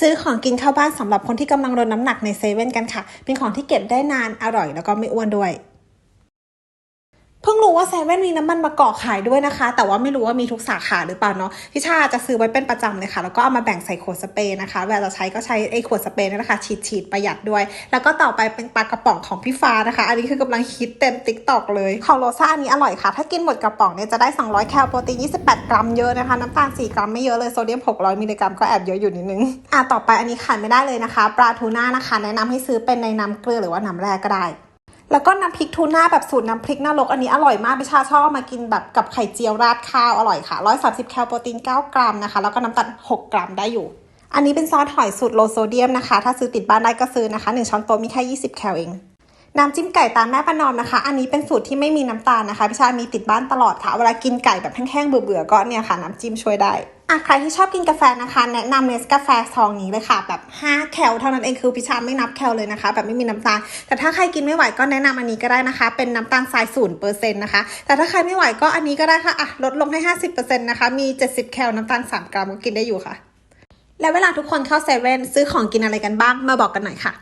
ซื้อของกินเข้าบ้านสำหรับคนที่กำลังลดน้ำหนักในเซเว่นกันค่ะ เป็นของที่เก็บได้นาน อร่อยแล้วก็ไม่อ้วนด้วย รู้ว่าเซเว่นมีน้ำมันมะกอกขายด้วยนะคะ แต่ว่าไม่รู้ว่ามีทุกสาขาหรือเปล่าเนาะพี่ชาจะซื้อไว้เป็นประจำเลยค่ะ แล้วก็เอามาแบ่งใส่ขวดสเปรย์นะคะ เวลาเราใช้ก็ใช้ไอ้ขวดสเปรย์นั่นแหละค่ะฉีดฉีดๆประหยัดด้วย แล้วก็ต่อไปเป็นปลากระป๋องของพี่ฟ้านะคะ อันนี้คือกำลังฮิตเต็มติ๊กตอกเลยของโรซ่าอันนี้อร่อยค่ะ ถ้ากินหมดกระป๋องเนี่ยจะได้ 200 แคลโปรตีน 28 กรัมเยอะนะคะน้ำตาล 4 กรัมไม่เยอะเลยโซเดียม 600 มิลลิกรัมก็แอบเยอะอยู่นิดนึงอะต่อไปอันนี้ขาดไม่ได้เลยนะคะปลาทูน่านะคะ แนะนำให้ซื้อเป็นในน้ำเกลือหรือว่าน้ำแร่ก็ได้ แล้วก็น้ำพริกทูน่าแบบสูตรน้ำพริกนรกอันนี้อร่อยมากพิชาชอบมากินแบบกับไข่เจียวราดข้าวอร่อยค่ะ 130 แคลโปรตีน 9 กรัมนะคะ แล้วก็น้ำตาล 6 กรัมได้อยู่ อันนี้เป็นซอสหอยสูตรโลโซเดียมนะคะ ถ้าซื้อติดบ้านได้ก็ซื้อนะคะ 1 ช้อนโต๊ะมีแค่ 20 แคลเอง น้ำจิ้มไก่ตามแม่ประนอมนะคะ อันนี้เป็นสูตรที่ไม่มีน้ำตาลนะคะพิชามีติดบ้านตลอดค่ะ เวลากินไก่แบบแห้งๆเบื่อๆก็เนี่ยค่ะ น้ำจิ้มช่วยได้อะใครที่ชอบกินกาแฟนะคะ แนะนำเนสกาแฟซองนี้เลยค่ะ แบบ 5 แคลเท่านั้นเองคือพิชาไม่นับแคลเลยนะคะ แบบไม่มีน้ำตาล แต่ถ้าใครกินไม่ไหวก็แนะนำอันนี้ก็ได้นะคะ เป็นน้ำตาลทรายศูนย์เปอร์เซ็นต์นะคะ แต่ถ้าใครไม่ไหวก็อันนี้ก็ได้ค่ะอะลดลงให้ 50%นะคะ มี 70 แคลน้ำตาล 3 กรัมก็กินได้อยู่ค่ะ แล้วเวลาทุกคนเข้าเซเว่นซื้อของกินอะไรกันบ้างมาบอกกันหน่อยค่ะ